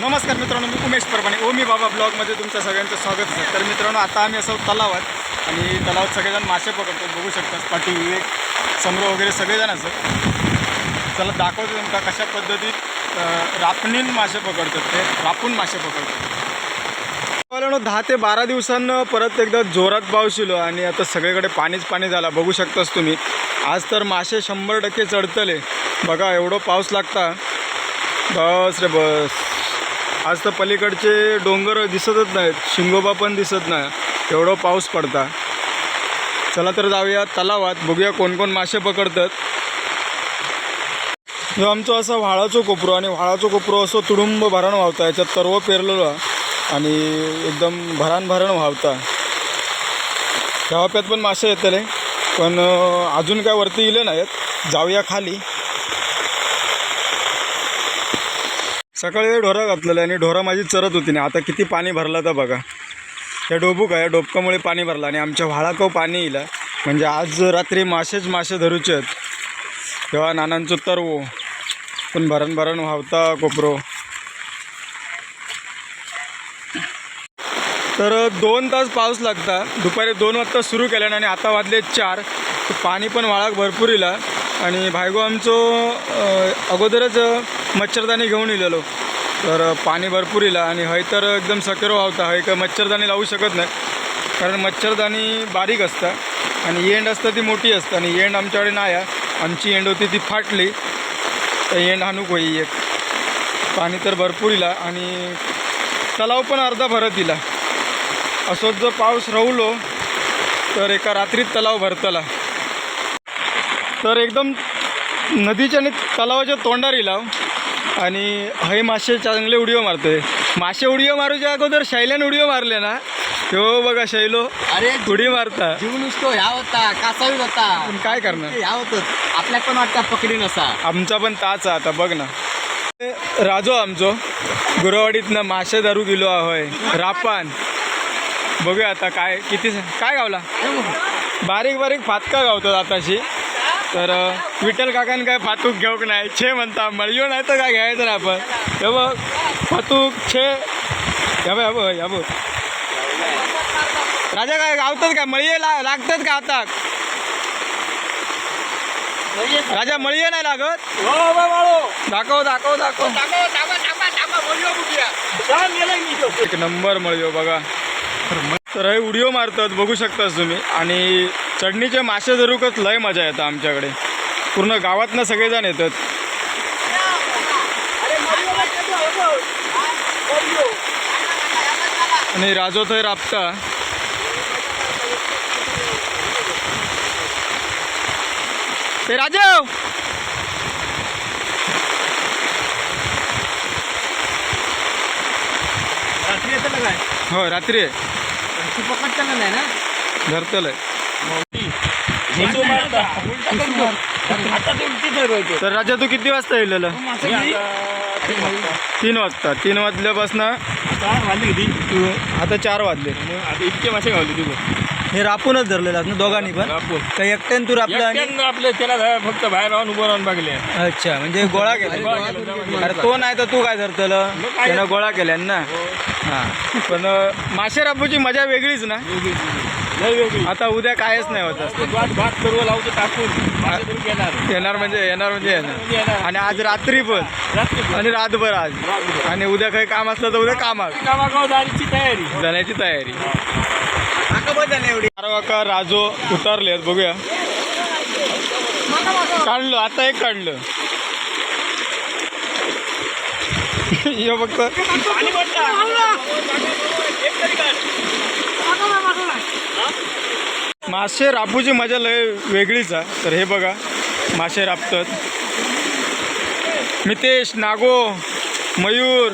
नमस्कार मित्रांनो मी उमेश ओ ओमी बाबा ब्लॉगमध्ये तुमचं सगळ्यांचं स्वागत आहे. तर मित्रांनो आता आम्ही असं तलावात आणि तलावात सगळेजण मासे पकडतो. बघू शकतात पाटी विवेक समरो वगैरे सगळेजण असं. चला दाखवतो तुमका कशा पद्धतीत रापणीन मासे पकडतात ते. रापून मासे पकडतात. मित्रांनो दहा ते बारा दिवसांनं परत एकदा जोरात पाऊस शिलो आणि आता सगळीकडे पाणीच पाणी झाला. बघू शकतास तुम्ही. आज तर मासे शंभर टक्के चढतले. बघा एवढं पाऊस लागता. बस रे बस. आज तर पलीकडचे डोंगर दिसतच नाहीत शिंगोबा पण दिसत नाही. एवढं पाऊस पडता. चला तर जाऊया तलावात बघूया कोण कोण मासे पकडतात. हे आमचं असं व्हाळाचं कोपरो आणि व्हाळाचं कोपरो असं तुडुंब भरण व्हावता याच्यात तरव पेरलेलं आणि एकदम भरण भरण व्हावता. ह्या पण मासे येतले पण अजून काय वरती इले नाहीत. जाऊया खाली. सकाळी ढोरा घातलेलं आणि ढोरा माझी चरत होती ना आता किती पाणी भरलं तर बघा. या डोबूक आहे डोबकामुळे पाणी भरलं आणि आमच्या व्हाळाकव पाणी येईल म्हणजे आज रात्री मासेच मासे धरूचे आहेत. तेव्हा नानांचं तरवो पण भरण भरण व्हावता कोपरो. तर दोन तास पाऊस लागता. दुपारी दोन वाजता सुरू केल्यानं आणि आता वाजले चार. पाणी पण वाळाक भरपूर इला. आणि भायगो आमचं अगोदरच मच्छरदाणी घेऊन इलेलो. तर पाणी भरपूर इला आणि हय तर एकदम सकेरो व्हावता हय काय मच्छरदाणी लावू शकत नाही. कारण मच्छरदाणी बारीक असता आणि येंड असतं ती मोठी असतं आणि येंड आमच्याकडे नाही आहे आमची येंड होती ती फाटली. तर येंड हानूक होई एक. पाणी तर भरपूर इला आणि तलाव पण अर्धा भरत इला. असोच जर पाऊस राहुलो तर एका रात्रीत तलाव भरतला. तर एकदम नदीच्या आणि तलावाच्या तोंडार इलाव आणि हे मासे चांगले उडीओ मारतोय. मासे उडीओ मारूच्या अगोदर शैल्याने उडीओ मारले ना? हो बघा शैलो अरे उडी मारता. जीव नुसतो ह्या होता कासावी होता. पण काय करणार? ह्या होत. आपल्या पण वाटतं पकडी नसा. आमचा पण ताच आता बघ ना. राजो आमचो गुरवाडीतनं मासे दारू गेलो ahoy रापान. बघूया आता काय किती काय गावला? बारीक बारीक फातका गावतात आताशी. तर विठ्ठल काकान काय फातूक घेऊक नाही छे म्हणता मळयो नाही तर काय घ्यायचं ना आपण? हे बघ फातूक छे. या बघ या बघ या बघ. राजा काय गावतात का? मळये ला लागतात का आता? राजा मळये नाही लागत? दाखव दाखव दाखव. एक नंबर मळयो बघा. तर हे उडिओ मारतात बघू शकताच तुम्ही. आणि चढणीचे मासे धरूकच लय मजा येतं आमच्याकडे. पूर्ण गावातनं सगळेजण येतात. आणि राजो थंय राबता. ते राजव रात्री येतं ना काय? हो रात्री आहे. पकडताना नाही ना? धरतलंय झेंडू मारता आता ते उलटी धरवतो तर राजा तू किती वाजता येलेलं? तीन वाजता. तीन वाजल्यापासून तू आता चार वाजले. इतके मासे गावले तू हे रापूनच धरलेलं ना दोघांनी पण? काही एकट्यान तू रापलं आणि आपले त्याला फक्त बाहेर राहून उभं राहून बघले. अच्छा म्हणजे गोळा केला. अरे तो नाही तर तू काय धरतलं? त्यानं गोळा केल्यान ना? हां. पण अं, मासे रापूची मजा वेगळीच ना? आता उद्या कायच नाही होत असतं. भात भात सर्व लावतो टाकून. येणार. म्हणजे येणार म्हणजे येणार. येणार. आणि आज रात्री पण. आणि रातभर आज. आणि उद्या काही काम असलं तर उद्या कामात तयारी. जाण्याची तयारी. वाजता राजो उतारले बघूया. काढलं आता एक काढलं. हे फक्त. मासे रापूची मजा लय वेगळीच आहे. तर हे बघा मासे राबतात. मितेश नागो मयूर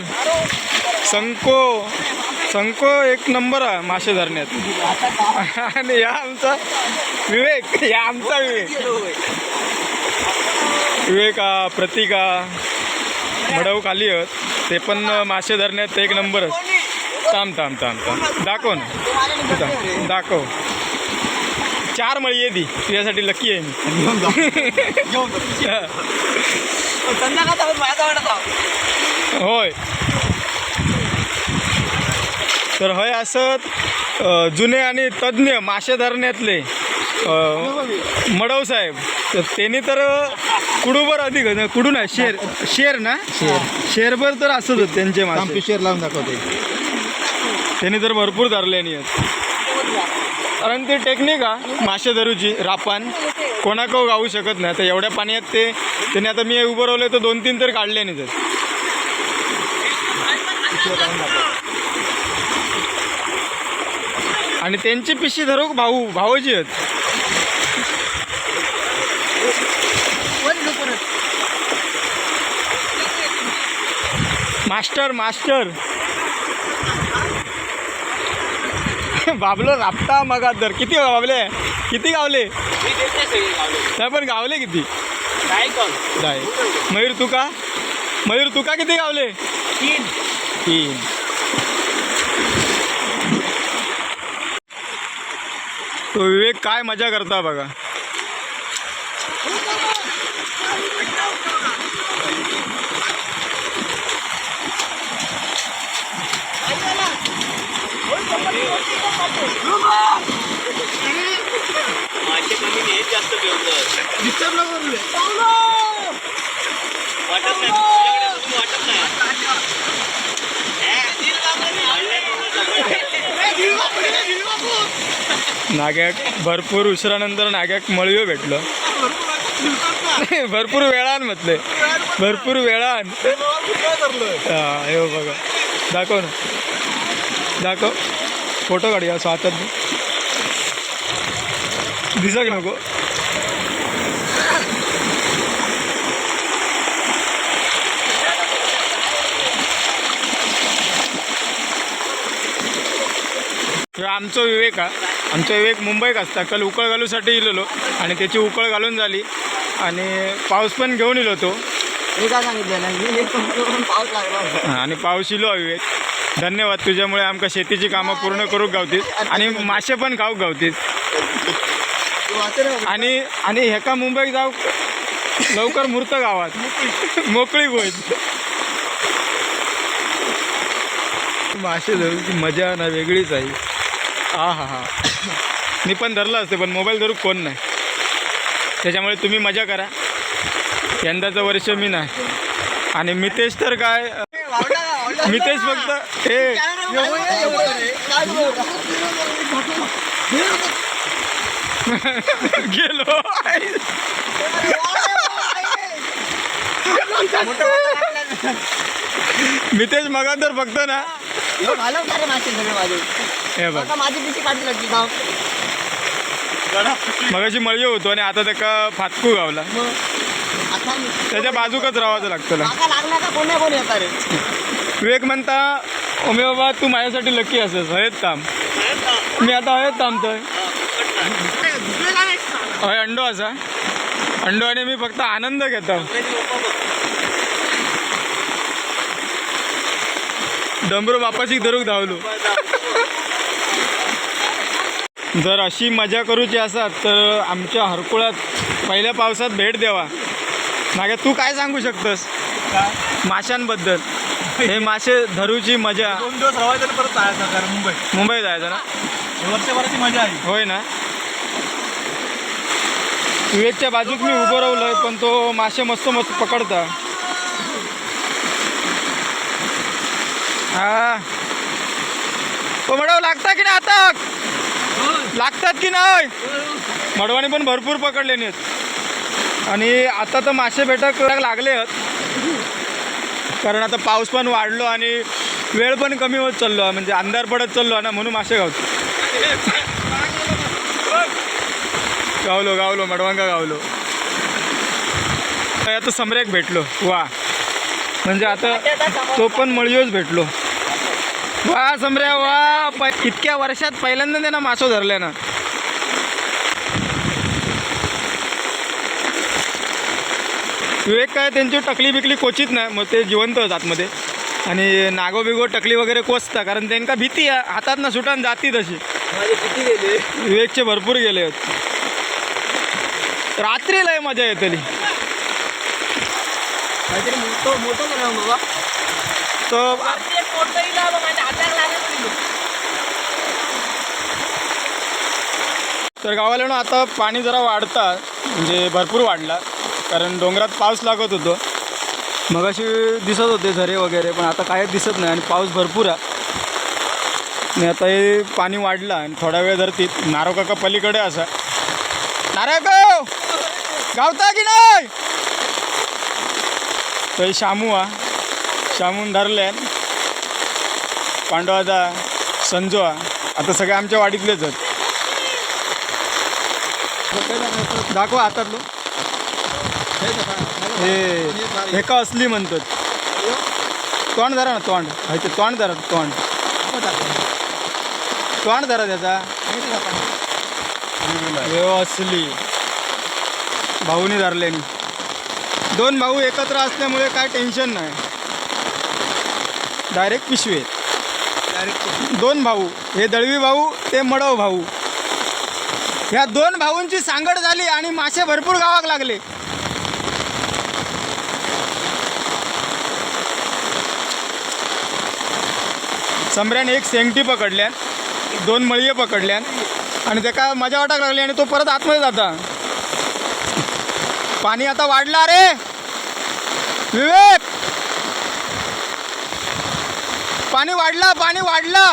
संको. संको एक नंबर आहे मासे धरण्यात. आणि या आमचा विवेक या आमचा विवेक. विवेका प्रतिका भडव खाली आहेत. ते पण मासे धरण्यात एक नंबरच थांब थांब थांब थांब. दाखव ना. दाखव. चार मळी आहे ती तुझ्यासाठी लकी आहे मी होय. तर हय असत जुने आणि तज्ज्ञ मासे धरण्यातले मडव साहेब. तर त्यांनी तर कुडूबर अधिक कुडू ना शेर शेर ना? शेर. शेरभर तर असत त्यांचे मासे. शेअर लावून दाखवते. त्यांनी तर भरपूर धरले नाही कारण ती टेक्निक हा. मासे धरूची रापान कोणाक गावू शकत नाही. आता एवढ्या पाण्यात ते त्यांनी आता मी उभं राहिले तर दोन तीन तर काढले नाही तर. आणि त्यांची पिशी धरू भाऊ भाऊजी आहेत. Master master. बाबलो राबता मग दर. किती बाबले? किती गावले? नाही पण गावले किती? नाही मयूर तुका मयूर तुका किती गावले? तीन. तीन. तो विवेक काय मजा करता बघा. मासे कमी नाही जास्त वाटत नाही तुझ्याकडे बघून वाटत नाही. नाग्याक भरपूर उशिरानंतर नाग्याक मळयो भेटलं. भरपूर वेळान म्हटले. भरपूर वेळान. हे हो बघा. दाखव ना. दाखव. फोटो काढूया स्वातंत्र्य. दिसक नको आमचो विवेक हा. आमचो विवेक मुंबईक असता काल उकळ घालूसाठी इलेलो आणि त्याची उकळ घालून झाली. आणि पाऊस पण घेऊन इलो तो. मी काय सांगितलं पाऊस लागला. आणि पाऊस इलो विवेक. धन्यवाद तुझ्यामुळे आमका शेतीची कामं पूर्ण करूक गावतीत. आणि मासे पण खाऊक ना आणि आणि ह्याका मुंबईत जाऊ लवकर मूर्त गावात मोकळी होईल मासे धरूची मजा ना वेगळीच आहे हा हा हा मी पण धरलं असते पण मोबाईल धरू कोण नाही त्याच्यामुळे तुम्ही मजा करा यंदाचं वर्ष मी नाही आणि मितेश तर काय मितेश फक्त हे गेलो. मितेश मगा तर फक्त ना. मगाशी मळयो होतो आणि आता त्याका फातकू गावला. त्याच्या बाजूकच राहावं लागतं ना. विवेक म्हणता ओमे बाबा तू माझ्यासाठी लकी असेस. हयत थांब. मी आता हयत थांबतोय. हय अंडो असा. अंडो आणि मी फक्त आनंद घेतो. डमरू बापाची धरूक धावलो. जर अशी मजा करूची असतात तर आमच्या हरकुळात पहिल्या पावसात भेट द्यावा मागे तू काय सांगू शकतस? माशांबद्दल. हे मासे धरूची मजा. दोन दिवस परत मुंबई. मुंबई जायचं ना? वर्षभराची मजा आहे. होय ना? वेदच्या बाजूक मी उभं राहिलोय पण तो मासे मस्त मस्त पकडता. हा. तो मडव लागता की नाही आता? लागतात की नाही? मडवाने पण भरपूर पकडले नाहीत आणि आता तर मासे भेटक लागले आहेत. कारण आता पाऊस पण वाढलो आणि वेळ पण कमी होत चाललो म्हणजे अंधार पडत चाललो ना म्हणून मासे गावतो गावलो गावलो मडवांगा गावलो. आता सम्राट भेटलो. वा. म्हणजे आता तो पण मळयोच भेटलो. वा सम्र्या वा. प इतक्या वर्षात पहिल्यांदा त्यांना मासो धरल्या ना. विवेक काय त्यांची टकली बिकली कोचित नाही मग ते जिवंत आतमध्ये आणि नागो बिगो टकली वगैरे कोचता कारण त्यांना भीती हातात ना सुटान जाती तशी. विवेकचे भरपूर गेले आहेत रात्री लय मजा येते काहीतरी तर गावाला ना आता पाणी जरा वाढता म्हणजे भरपूर वाढला. कारण डोंगरात पाऊस लागत होतो. मग अशी दिसत होते झरे वगैरे पण आता काय दिसत नाही आणि पाऊस भरपूर आहे. आणि आता हे पाणी वाढलं आणि थोडा वेळ जर ती नारोकाका पलीकडे असा. नारोका गावता की नाही? हे शामू हा शामून धरले. पांडवादा संजो हा आता सगळे आमच्या वाडीतलेच आहेत. दाखवा हातातलं. हे हे का असली म्हणतात? तोंड धरा ना तोंड. हाय ते तोंड धरा तोंड. तोंड धरा त्याचा. असली. भाऊनी धरल्यानी दोन भाऊ एकत्र असल्यामुळे काय टेन्शन नाही. डायरेक्ट पिशवे. दोन भाऊ हे दळवी भाऊ ते मडव भाऊ. ह्या दोन भाऊंची सांगड झाली आणि मासे भरपूर गावाक लागले. सम्राने एक सेंगटी पकडल्यान दोन मळये पकडल्यान आणि त्याका मजा वाटाक लागली आणि तो परत आतमध्ये जाता. पाणी आता वाढला रे विवेक पाणी वाढला पाणी वाढला!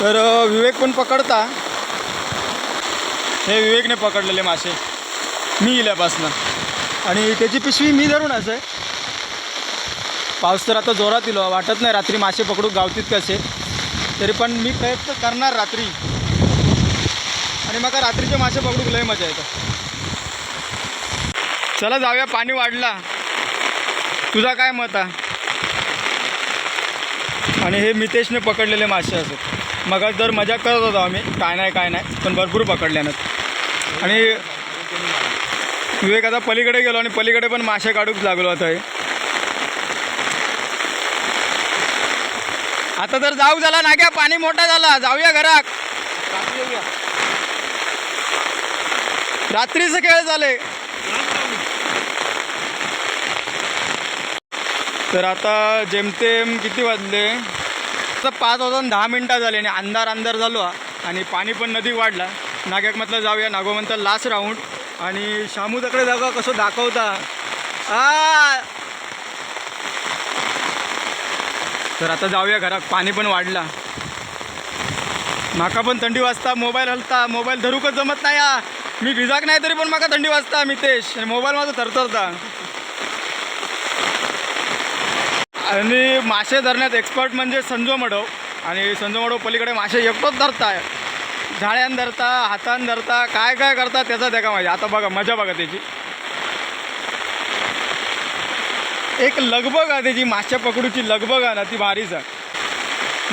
तर विवेक पण पकडता. हे विवेकने पकडलेले मासे. मी इल्यापासनं. आणि त्याची पिशवी मी धरून असे. पाऊस तर आता जोरात इलो वाटत नाही रात्री मासे पकडू गावतीत कसे. तरी पण मी प्रयत्न करणार रात्री. आणि मग रात्रीचे मासे पकडूक लय मजा येतं. चला जाऊया पाणी वाढला. तुझा काय मत आहे? आणि हे मितेशने पकडलेले मासे असत मग जर मजा करत होतो आम्ही. काय नाही काय नाही. पण भरपूर पकडल्यानं. आणि विवेक आता पलीकडे गेलो आणि पलीकडे पण मासे काढूक लागलो आता हे. आता तर जाऊ झाला. नाग्या पाणी मोठा झाला. जाऊया घरात. रात्रीचं खेळ झाले तर आता जेमतेम किती वाजले? आता पाच वाजून दहा मिनटं झाले आणि अंधार अंधार झालो हा. आणि पाणी पण नदी वाढला. नागेकमधलं जाऊया. नागोमनचा लास्ट राऊंड आणि शामू तकडे जागा कसं दाखवता. तर आता जाऊया घरात. पाणी पण वाढला. माका पण थंडी वाजता. मोबाईल हलता. मोबाईल धरूकच जमत नाही मी भिजाक नाही तरी पण माका थंडी वाजता मितेश. आणि मोबाईल माझा थरथरता. आणि मासे धरण्यात एक्सपर्ट म्हणजे संजो मडव. आणि संजो मडव पलीकडे मासे एकटोच धरताय. झाळ्यान धरता हातान धरता काय काय करता त्याचा त्या का माहिती. आता बघा मजा बघा त्याची. एक लगबग आहे त्याची मासे पकडूची लगबग आहे ना ती भारीच आहे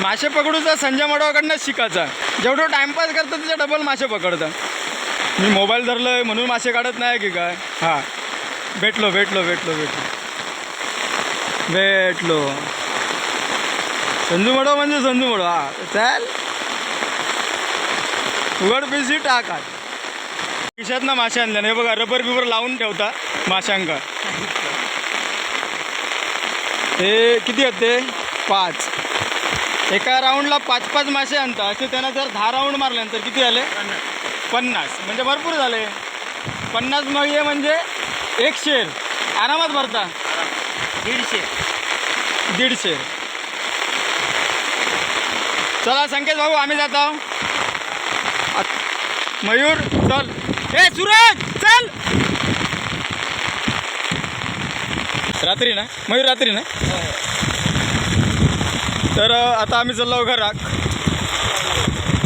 मासे पकडूचा संजय मडवाकडनं शिकायचा. जेवढं टाइमपास करतं त्याचं डबल मासे पकडतं. मी मोबाईल धरलोय म्हणून मासे काढत नाही की काय? हां. भेटलो भेटलो भेटलो भेटलो. भेटलो. संजू मडो म्हणजे संजू मडो हा. चाल. उघड पिसी टाकात खिशात ना मासे आणल्या हे बघा रबर बिबर लावून ठेवता माशांका. हे किती होते पाच. एका राऊंडला पाच पाच मासे आणता. असे त्यांना जर दहा राऊंड मारल्यानंतर किती आले? पन्नास. म्हणजे भरपूर झाले. पन्नास मग म्हणजे एक शेर. आरामात भरता? दीडशे. दीडशे. चला संकेत भाऊ आम्ही जात मयूर चल. ए सूरज चल! रात्री ना? मयूर रात्री ना? तर आता आम्ही चाललो घरात.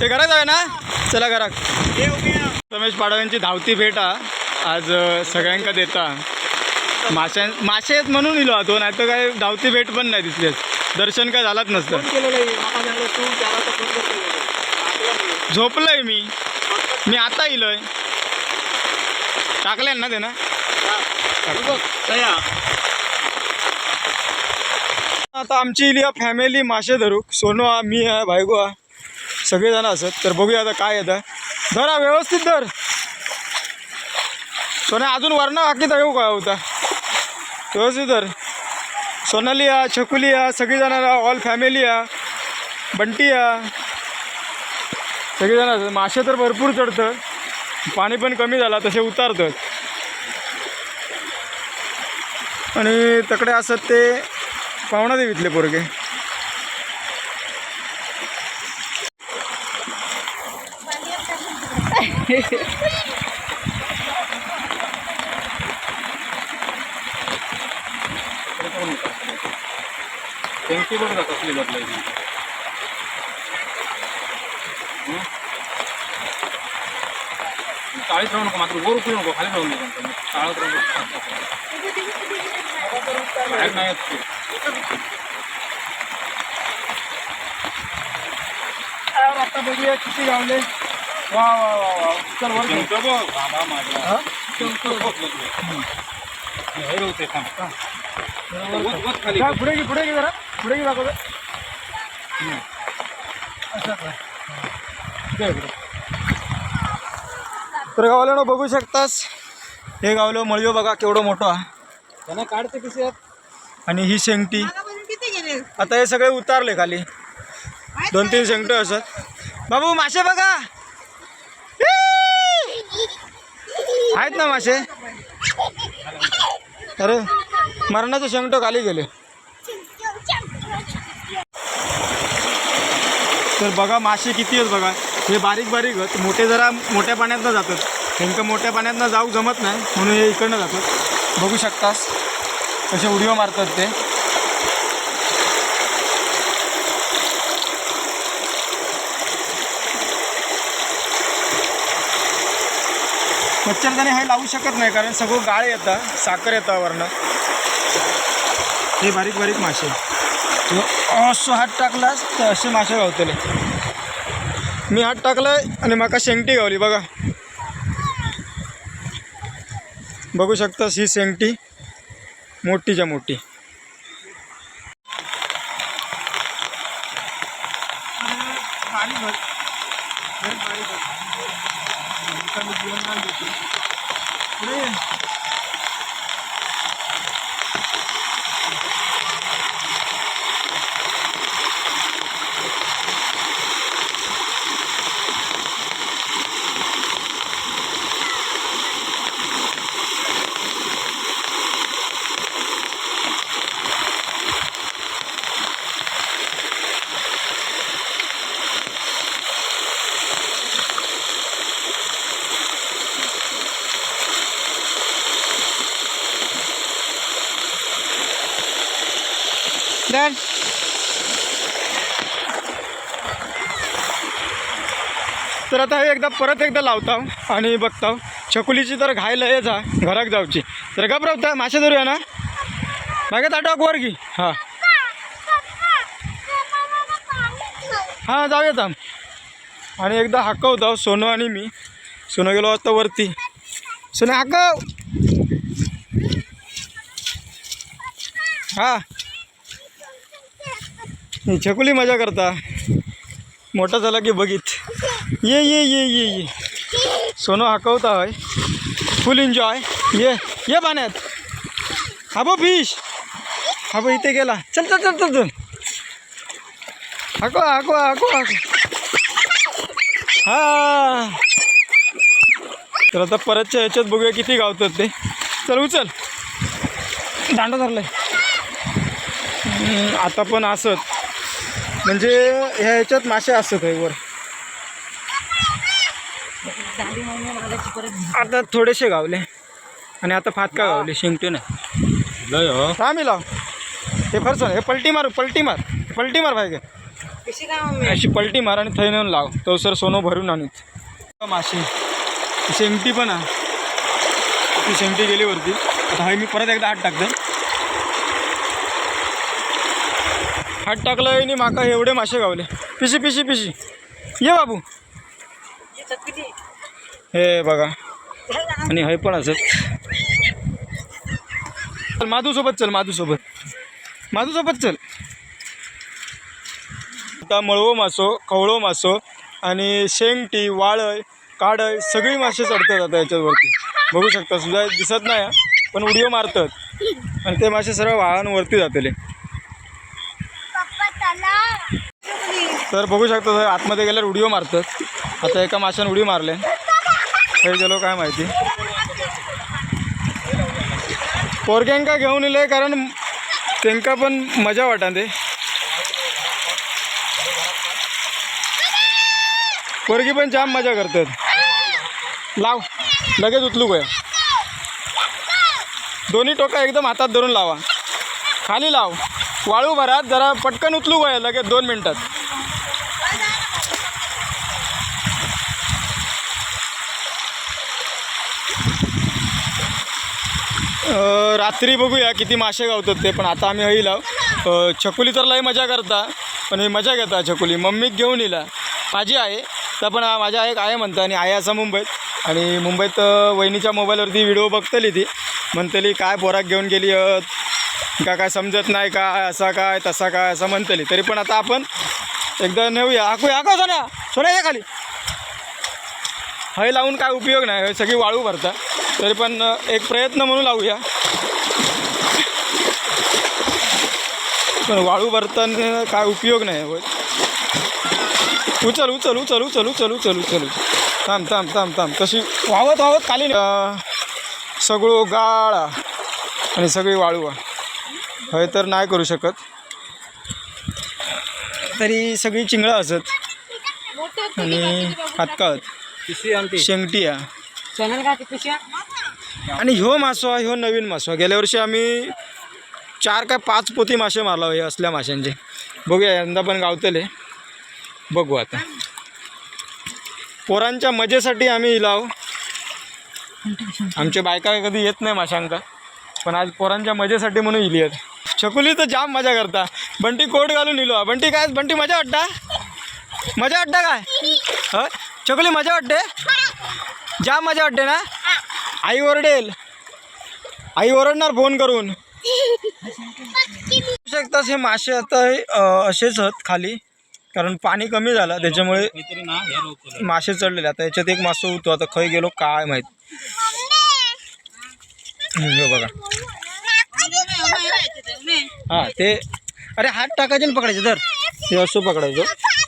ते घरात आहे ना? चला घरात. रमेश पाडव्यांची धावती भेट आज सगळ्यांका देता. माशां मासे आहेत म्हणून इलो तो नाही तर काय धावती भेट पण नाही दिसलेच दर्शन काय झालाच नसतं. झोपलंय मी. मी आता इलोय. टाकले ना ते ना आता आमची इली फॅमिली मासे धरूक. सोनू हा मी आहे भायगो सगळेजण असत. तर बघूया आता काय येतं. धरा व्यवस्थित धर. सोन्या अजून वर्ण बाकी येऊ हो का होता? व्यवस्थित धर. सोनाली आ छकुली हा सगळीजण ऑल फॅमिली या बंटी या. सगळेजण मासे तर भरपूर चढतं पाणी पण कमी झाला तसे उतारतात. आणि तकडे असत ते पावणा देवीतले पोरगे. त्यांची बघ कसली बदलायची चाळीस राहू नको मात्र वर उकळू नको खाली राहून नको चाळत राहू नको बाहेर नाही येत ते. आता बघूया किती गावले वा वा वा वा. चल वर जाऊ. चिंच बघ. बाबा माझा हा? चिंच बघ बघ. हे होते थांब. वत- वत खाली जा, पुढे घे पुढे घे जरा. पुढे घे. तर गावाला बघू शकतास हे गावलं मळयो बघा केवढं मोठं आहे. त्यांना काढते कसे आणि ही शेंगटी. किती गेले आता हे सगळे उतारले खाली. दोन तीन शेंगट असत. बाबू मासे बघा. आहेत ना मासे? अरे मरणाचं शेंगटो खाली गेले. तर बघा मासे किती आहेत बघा. हे बारीक बारीक आहेत. मोठे जरा मोठ्या पाण्यातनं जातात. नेमकं मोठ्या पाण्यातनं जाऊ जमत नाही म्हणून हे इकडनं जातात. बघू शकतास. कसे उडीओ मारतात ते. मच्छरदाणी हे लावू शकत नाही कारण सगळं गाळ येतं साखर येतं वरनं. हे बारीक बारीक मासे. असं हात टाकलास तर असे मासे गावतले. मी हात टाकलाय आणि माका शेंगटी गावली बघा. बघू शकतास ही शेंगटी मोठीच्या मोठी. kalibyan na dito. Ano yan? एकदा परत एकदा लावता आणि बघता छकुलीची तर घायला ये जा घराक जाऊची. तर घाबरवता मासे धरूया ना? मागे ताटक वर की हां. हां जाऊया थांब. आणि एकदा हाकवतो सोनू आणि मी. सोनं गेलो आता वरती. सोनं हाकव. हां. छकुली मजा करता. मोठा झाला की बघित ये ये ये ये ये. सोनं हाकवता आहे फुल एन्जॉय ये ये पाण्यात हा बो फिश हा बो इथे गेला. चल चल चल चल चल. हाको हाको हाको हाको हा. तर आता परतच्या ह्याच्यात बघूया किती गावतात ते. चल उचल. दांडा धरलाय. आता पण असत. म्हणजे ह्या ह्याच्यात मासे असत आहे वर. आता थोडेसे गावले आणि आता फातका गावले शिंगटे नाही लय हो आम्ही लाव हे फरसन हे पलटी मार पलटी मार पलटी मार पाहिजे अशी पलटी मार आणि थै नेऊन लाव तो सर सोनं भरून आणूच मासे शेमटी पण आहे ती शेमटी गेली वरती आता हाय मी परत एकदा हात टाकतो हात टाकला आणि माका एवढे मासे गावले पिशी पिशी पिशी ये बाबू हे बघा. आणि हे पण असत चल माधूसोबत चल माधूसोबत. माधूसोबत चल. आता मळवो मासो खवळो मासो आणि शेंगटी वाळय काढय सगळी मासे चढतात आता याच्यावरती. बघू शकता सुद्धा दिसत नाही पण उडीओ मारतात. आणि ते मासे सर्व वाळांवरती जातले. तर बघू शकता आतमध्ये गेल्यावर उडीओ मारतात. आता एका माशाने उडी मारले. हे गेलो काय माहिती? पोरग्यांका घेऊन येले कारण त्यांका पण मजा वाटा ते. पोरगी पण जाम मजा करतात. लाव लगेच उचलू गया. दोन्ही टोका एकदम हातात धरून लावा. खाली लाव. वाळू भरात जरा पटकन उचलू गया लगेच दोन मिनटात. रात्री बघूया किती मासे गावतात ते पण आता आम्ही हई छकुली तर लई मजा करता पण मी मजा घेता छकुली. मम्मीक घेऊन येला माझी आहे तर पण माझ्या एक आहे म्हणता आणि आहे असं मुंबईत. आणि मुंबईत वहिनीच्या मोबाईलवरती व्हिडिओ बघतली ती. म्हणतली काय पोराक घेऊन गेली आहेत का काय समजत नाही काय असा काय तसा काय? असं म्हणतली. तरी पण आता आपण एकदा नेऊया. आखूया हाकू सोन्या सोन्या या खाली. हय लावून काय उपयोग नाही. सगळी वाळू भरता. तरी पण एक प्रयत्न म्हणून लावूया. पण वाळू भरताना काय उपयोग नाही होय उचल उचल उचल उचल उचल उचल उचल. थांब थांब थांब थांब. तशी वाहवत वाहवत खाली सगळं गाळा आणि सगळी वाळू. हय तर नाही करू शकत. तरी सगळी चिंगळं असत. आणि हातकाळत. शेंगटी आहे चॅनल का ते आणि ह्यो मासो ह्यो नवीन मासो. गेल्या वर्षी आम्ही चार काय पाच पोती मासे मारला हे असल्या माशांचे. बघूया यंदा पण गावतले. बघू आता. पोरांच्या मजेसाठी आम्ही इलाव आमच्या बायका कधी येत नाही माशांका. पण आज पोरांच्या मजेसाठी म्हणून इली आहेत. छकुली तर जाम मजा करता. बंटी कोट घालून इलो बंटी काय बंटी मजा वाटता? मजा वाटता काय? ह? छकुली मजा वाटते? जाम मजा वाटते ना आई ओरडेल. आई ओरडणार फोन करून. शकताच हे मासे आता हे, असेच आहेत खाली. कारण पाणी कमी झालं त्याच्यामुळे मासे चढलेले. आता याच्यात एक मासं होतो आता खय गेलो काय माहीत. बघा. हां ते अरे हात टाकायचे ना पकडायचे तर हे असं पकडायचं.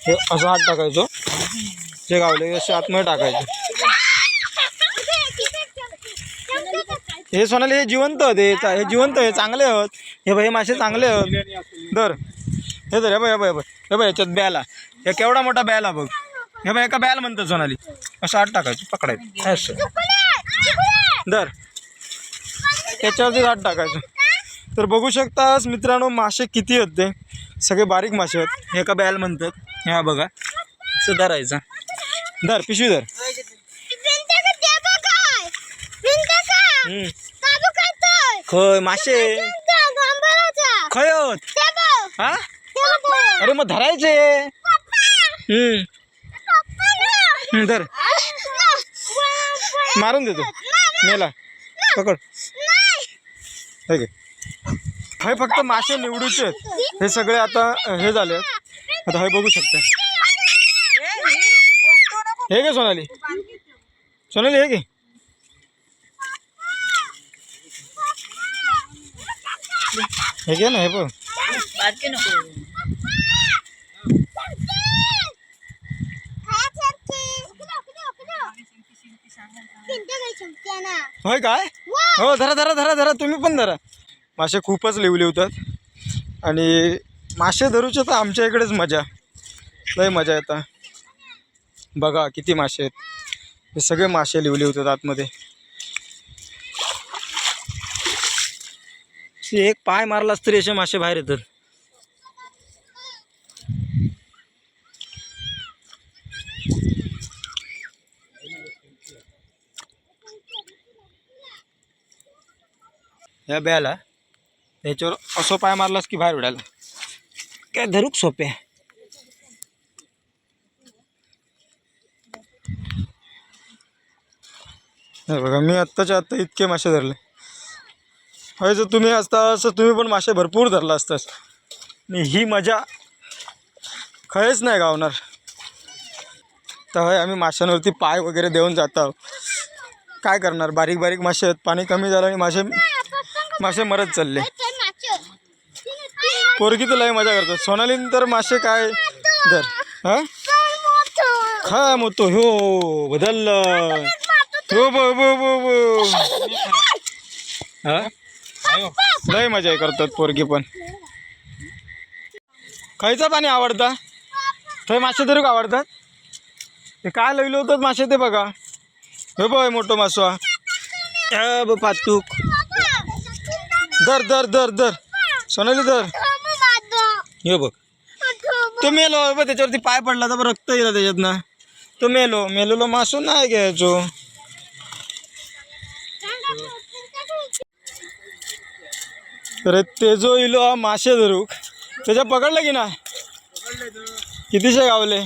हे असं हात टाकायचो. जे गावले असे आतमध्ये टाकायचे. हे सोनाली हे जिवंत होत हे हे जिवंत हे चांगले आहोत. हे बाई हे मासे चांगले आहोत. दर हे तर हे बाय हे बाय हे बाय याच्यात बॅला. हे केवढा मोठा बॅला बघ. हे बाय एका बॅल म्हणतात सोनाली. असं हात टाकायचं पकडायचं. असं. दर याच्यावरती हात टाकायचं. तर बघू शकतास मित्रांनो मासे किती होते ते. सगळे बारीक मासे आहेत. हे एका बॅल म्हणतात. ह्या बघा. असं धरायचा. धर पिशवी धर हम्म. खय मासे. खय होत हा? अरे मग धरायचे. हम्म. धर. मारून देतो. मेला. पकड. हे फक्त मासे निवडूचे आहेत. हे सगळे आता हे झाले. आता हे बघू शकता. हे घे सोनाली. सोनाली हे घे. हे घे ना हे बघ. होय काय? हो धरा धरा धरा धरा. तुम्ही पण धरा. मासे खूपच लिवले होतात. आणि मासे धरूचे तर आमच्या इकडेच मजा. लय मजा येतात बघा किती मासे आहेत. हे सगळे मासे लिवले होतात आतमध्ये. एक पाय मारलास तरी असे मासे बाहेर येतात. या ब्याला त्याच्यावर असं पाय मारलास की बाहेर उडाला काय धरूक सोपे. आहे. बघा मी आत्ताच्या आत्ता इतके मासे धरले. होय जर तुम्ही असता असं तुम्ही पण मासे भरपूर धरला असतास. आणि ही मजा खरंच नाही गावणार. तर हय आम्ही माशांवरती पाय वगैरे देऊन जात आहोत. काय करणार? बारीक बारीक मासे आहेत पाणी कमी झालं आणि मासे मासे मरत चालले. पोरगी तर लय मजा करतात सोनालीन तर मासे काय धर? हां? खा मोतो. हो बदललं. हो बो बो बो बो. हा? लय मजा करतात पोरगी पण. खायचं पाणी आवडतं? थंय मासे तरी का आवडतात? ते काय लवलं होतं मासे ते बघा. हे बघ मोठं मासो. हा ब पातूक. दर दर दर दर सोनाली दर हे बघ. तो मेलो. बघ त्याच्यावरती पाय पडला तर रक्त येईल त्याच्यातनं. तो मेलो. मेलेलो मासो नाही घ्यायचो. तर ते जो इलो हा मासे धरूक त्याच्या पकडलं की ना? कितीशे गावले?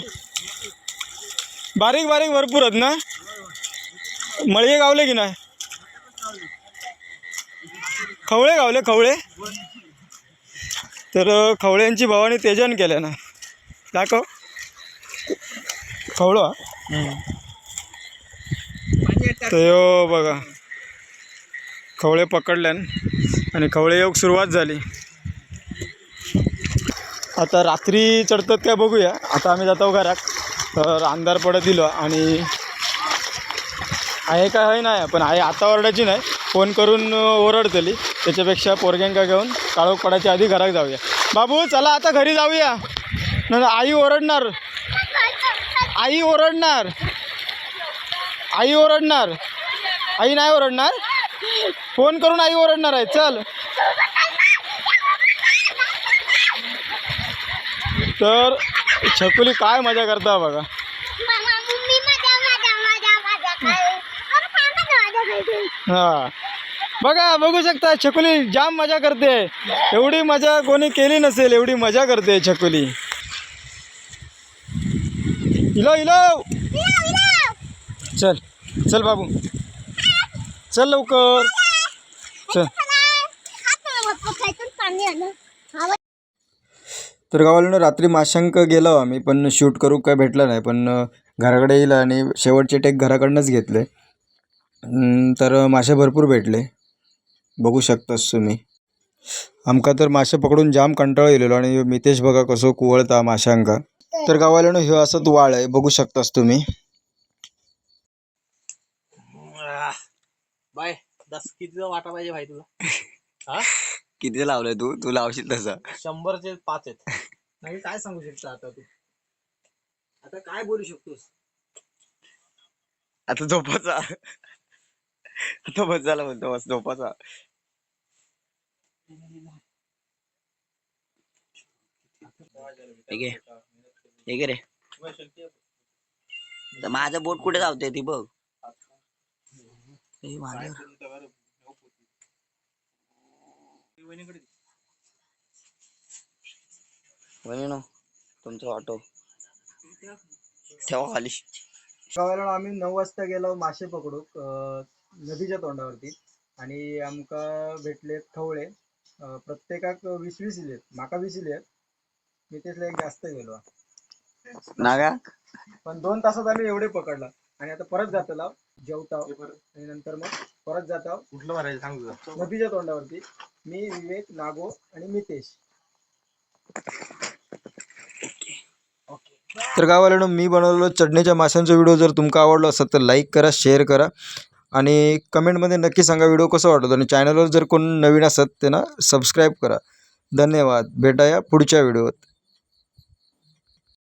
बारीक बारीक भरपूर आहेत ना? मळये गावले की नाही? खवळे गावले खवळे. तर खवळ्यांची भावाने तेजन केलं ना. दाखव. खवळो हा. तर बघा. खवळे पकडल्यान. आणि खवळे योग सुरुवात झाली. आता रात्री चढतात काय बघूया. आता आम्ही जातो घरात. तर अंधार पडत दिलो आणि आहे काय आहे नाही पण आहे आता ओरडायची नाही. फोन करून ओरडतली. त्याच्यापेक्षा पोरग्यांका घेऊन काळोख पडायच्या आधी घरात जाऊया. बाबू चला आता घरी जाऊया. नाही आई ओरडणार. आई ओरडणार. आई ओरडणार. आई नाही ओरडणार? फोन करून आई ओरडणार आहे चल. तर छकुली काय मजा करता बघा. हा. बघा बघू शकता छकुली जाम मजा करते. एवढी मजा कोणी केली नसेल एवढी मजा करते छकुली. इलो इलो. चल चल बाबू. चल लवकर. तर गावाला रात्री माशांक गेलो आम्ही पण शूट करू काय भेटलं नाही. पण घराकडे येईल आणि शेवटचे टेक घराकडनंच घेतले. तर मासे भरपूर भेटले. बघू शकतास तुम्ही. आमका तर मासे पकडून जाम कंटाळा येलेलो आणि मितेश बघा कसो कुवळता माशांका. तर गावाला ह्यो असं वाळ आहे. बघू शकतास तुम्ही. बाय. दस कितीचा वाटा पाहिजे भाई तुला? हा? किती लावलंय तू? तू लावशील तसं. शंभरचे पाच आहेत. नाही काय सांगू शकता आता तू? आता काय बोलू शकतोस? आता झोपाचा आता बस झाला म्हणतो बस झोपाचा ठीक आहे ठीक आहे रे. तर माझं बोट कुठे जावते ती बघ. माझं. वहिनी तुमचं ऑटो. ठेवा खाली. गावाला आम्ही नऊ वाजता गेलो मासे पकडूक अं, नदीच्या तोंडावरती. आणि आमका भेटले खवळे अं, प्रत्येकाक वीस वीस इलेत म्हाका वीस इलेत. मी त्यातला एक जास्त गेलो. नागा? पण दोन तासात आम्ही एवढे पकडला. आणि आता परत जातो जेवताव. आणि नंतर मग परत जाताव कुठलं मारायचं सांग तुझं नदीच्या तोंडावरती. मी विवेक नागो आणि मितेश. तर गावाला मी बनवलेलो चढणीच्या माशांचा व्हिडिओ जर तुमका आवडलो असेल तर लाईक करा शेअर करा आणि कमेंटमध्ये नक्की सांगा व्हिडिओ कसा वाटतो आणि चॅनलवर जर कोण नवीन असत त्यांना सबस्क्राईब करा. धन्यवाद. भेटाया पुढच्या व्हिडिओत